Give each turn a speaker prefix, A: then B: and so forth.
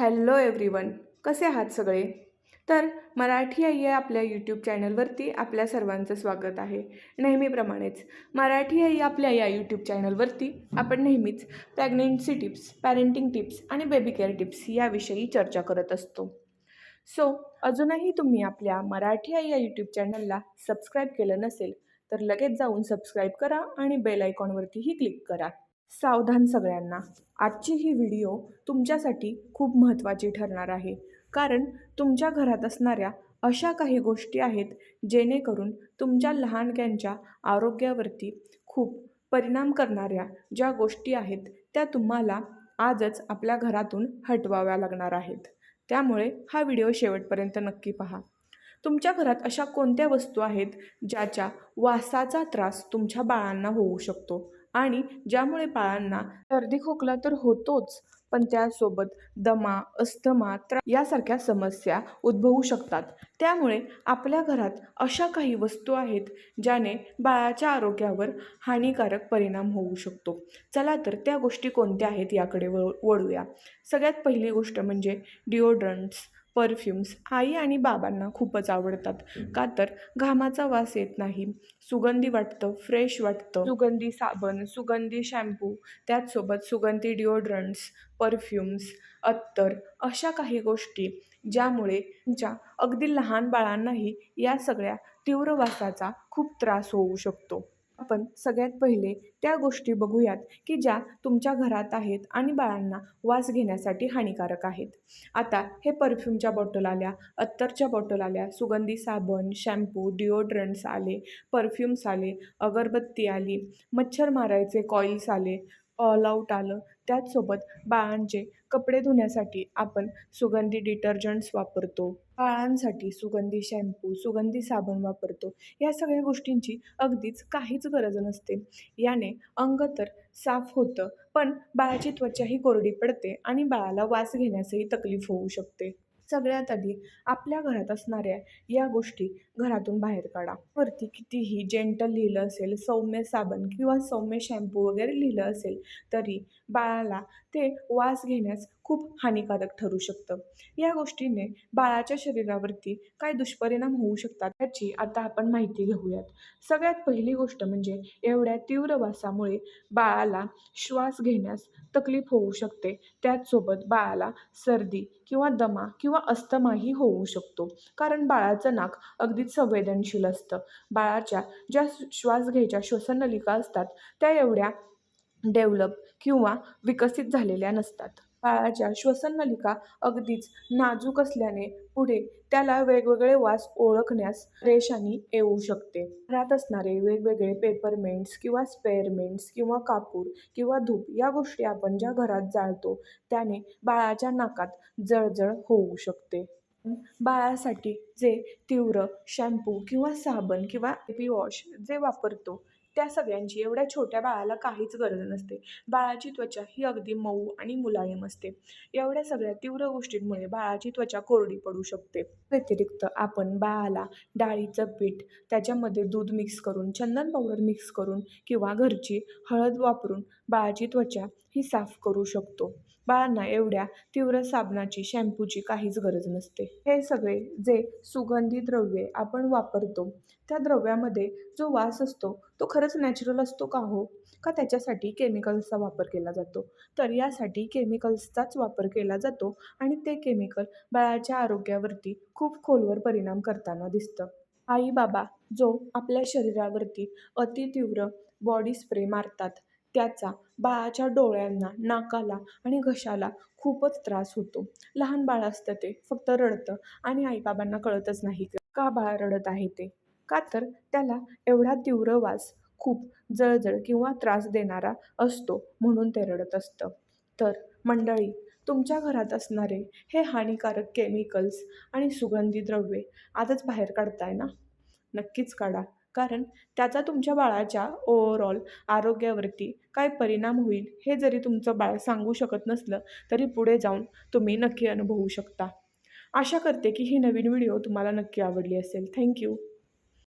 A: Hello everyone कसे आहात सगळे? तर मराठी आई या आपल्या यूट्यूब चॅनलवरती आपल्या सर्वांचं स्वागत आहे. नेहमीप्रमाणेच मराठी आई आपल्या या यूट्यूब चॅनलवरती आपण नेहमीच प्रेग्नेन्सी टिप्स पॅरेंटिंग टिप्स आणि बेबी केअर टिप्स याविषयी चर्चा करत असतो. सो अजूनही तुम्ही आपल्या मराठी आई या यूट्यूब चॅनलला सबस्क्राईब केलं नसेल तर लगेच जाऊन सबस्क्राईब करा आणि बेल आयकॉनवरतीही क्लिक करा. सावधान सगळ्यांना. आजची ही व्हिडिओ तुमच्यासाठी खूप महत्त्वाची ठरणार आहे. कारण तुमच्या घरात असणाऱ्या अशा काही गोष्टी आहेत जेणेकरून तुमच्या लहानग्यांच्या आरोग्यावरती खूप परिणाम करणाऱ्या ज्या गोष्टी आहेत त्या तुम्हाला आजच आपल्या घरातून हटवाव्या लागणार आहेत. त्यामुळे हा व्हिडिओ शेवटपर्यंत नक्की पहा. तुमच्या घरात अशा कोणत्या वस्तू आहेत ज्याच्या वासाचा त्रास तुमच्या बाळांना होऊ शकतो? आणि ज्यामुळे बाळांना सर्दी खोकला तर होतोच पण त्यासोबत दमा अस्थमा त्रा यासारख्या समस्या उद्भवू शकतात. त्यामुळे आपल्या घरात अशा काही वस्तू आहेत ज्याने बाळाच्या आरोग्यावर हानिकारक परिणाम होऊ शकतो. चला तर त्या गोष्टी कोणत्या आहेत याकडे वळ वळूया. सगळ्यात पहिली गोष्ट म्हणजे डिओड्रंट्स परफ्युम्स आई आणि बाबांना खूपच आवडतात. का तर घामाचा वास येत नाही सुगंधी वाटतं फ्रेश वाटतं. सुगंधी साबण सुगंधी शॅम्पू त्याचसोबत सुगंधी डिओड्रंट्स परफ्युम्स अत्तर अशा काही गोष्टी ज्यामुळे तुमच्या अगदी लहान बाळांनाही या सगळ्या तीव्र वासाचा खूप त्रास होऊ शकतो. आपण सगळ्यात पहिले त्या गोष्टी बघूयात की ज्या तुमच्या घरात आहेत आणि बाळांना वास घेण्यासाठी हानिकारक आहेत. आता हे परफ्यूमच्या बॉटल आल्या अत्तरच्या बॉटल आल्या सुगंधी साबण शॅम्पू डिओड्रंट्स आले परफ्यूम्स आले अगरबत्ती आली मच्छर मारायचे कॉईल्स आले ऑल आऊट आलं. त्याचसोबत बाळांचे कपडे धुण्यासाठी आपण सुगंधी डिटर्जंट्स वापरतो. बाळांसाठी सुगंधी शॅम्पू सुगंधी साबण वापरतो. या सगळ्या गोष्टींची अगदीच काहीच गरज नसते. याने अंग तर साफ होतं पण बाळाची त्वचाही कोरडी पडते आणि बाळाला वास घेण्यासही तकलीफ होऊ शकते. सगळ्यात आधी आपल्या घरात असणाऱ्या या गोष्टी घरातून बाहेर काढा. वरती कितीही जेंटल लिहिलं असेल सौम्य साबण किंवा सौम्य शॅम्पू वगैरे लिहिलं असेल तरी बाळाला ते वास घेण्यास खूप हानिकारक ठरू शकतं. या गोष्टीने बाळाच्या शरीरावरती काय दुष्परिणाम होऊ शकतात याची आता आपण माहिती घेऊयात. सगळ्यात पहिली गोष्ट म्हणजे एवढ्या तीव्र वासामुळे बाळाला श्वास घेण्यास तकलीफ होऊ शकते. त्याचसोबत बाळाला सर्दी किंवा दमा किंवा अस्थमाही होऊ शकतो. कारण बाळाचं नाक अगदीच संवेदनशील असतं. बाळाच्या ज्या श्वास घ्यायच्या श्वसननलिका असतात त्या एवढ्या डेव्हलप किंवा विकसित झालेल्या नसतात. बाळाच्या श्वसननलिका अगदीच नाजूक असल्याने पुढे त्याला वेगवेगळे वास ओळखण्यास रेषानी येऊ शकते. घरात असणारे वेगवेगळे पेपरमेंट्स किंवा स्पेअरमेंट्स किंवा कापूर किंवा धूप या गोष्टी आपण ज्या घरात जाळतो त्याने बाळाच्या नाकात जळजळ होऊ शकते. बाळासाठी जे तीव्र शॅम्पू किंवा साबण किंवा एपी वॉश जे वापरतो त्या सगळ्यांची. एवढ्या छोट्या बाळाला काहीच गरज नसते. बाळाची त्वचा ही अगदी मऊ आणि मुलायम असते. एवढ्या सगळ्या तीव्र गोष्टींमुळे बाळाची त्वचा कोरडी पडू शकते. व्यतिरिक्त आपण बाळाला डाळीचं पीठ त्याच्यामध्ये दूध मिक्स करून चंदन पावडर मिक्स करून किंवा घरची हळद वापरून बाळाची त्वचा ही साफ करू शकतो. बाळांना एवढ्या तीव्र साबणाची शॅम्पूची काहीच गरज नसते. हे सगळे जे सुगंधी द्रव्ये आपण वापरतो त्या द्रव्यामध्ये जो वास असतो तो खरंच नॅचरल असतो का हो? का त्याच्यासाठी केमिकल्सचा वापर केला जातो? तर यासाठी केमिकल्सचाच वापर केला जातो आणि ते केमिकल बाळाच्या आरोग्यावरती खूप खोलवर परिणाम करताना दिसतं. आई बाबा जो आपल्या शरीरावरती अतितीव्र बॉडी स्प्रे मारतात त्याचा बाळाच्या डोळ्यांना नाकाला आणि घशाला खूपच त्रास होतो. लहान बाळ असतं ते फक्त रडतं आणि आईबाबांना कळतच नाही का बाळ रडत आहे ते? का तर त्याला एवढा तीव्र वास खूप जळजळ किंवा त्रास देणारा असतो म्हणून ते रडत असतं. तर मंडळी तुमच्या घरात असणारे हे हानिकारक केमिकल्स आणि सुगंधी द्रव्ये आजच बाहेर काढताय ना? नक्कीच काढा. कारण त्याचा तुमच्या बाळाच्या ओव्हरऑल आरोग्यावरती काय परिणाम होईल हे जरी तुमचं बाळ सांगू शकत नसलं तरी पुढे जाऊन तुम्ही नक्की अनुभवू शकता. आशा करते की ही नवीन व्हिडिओ तुम्हाला नक्की आवडली असेल. थँक्यू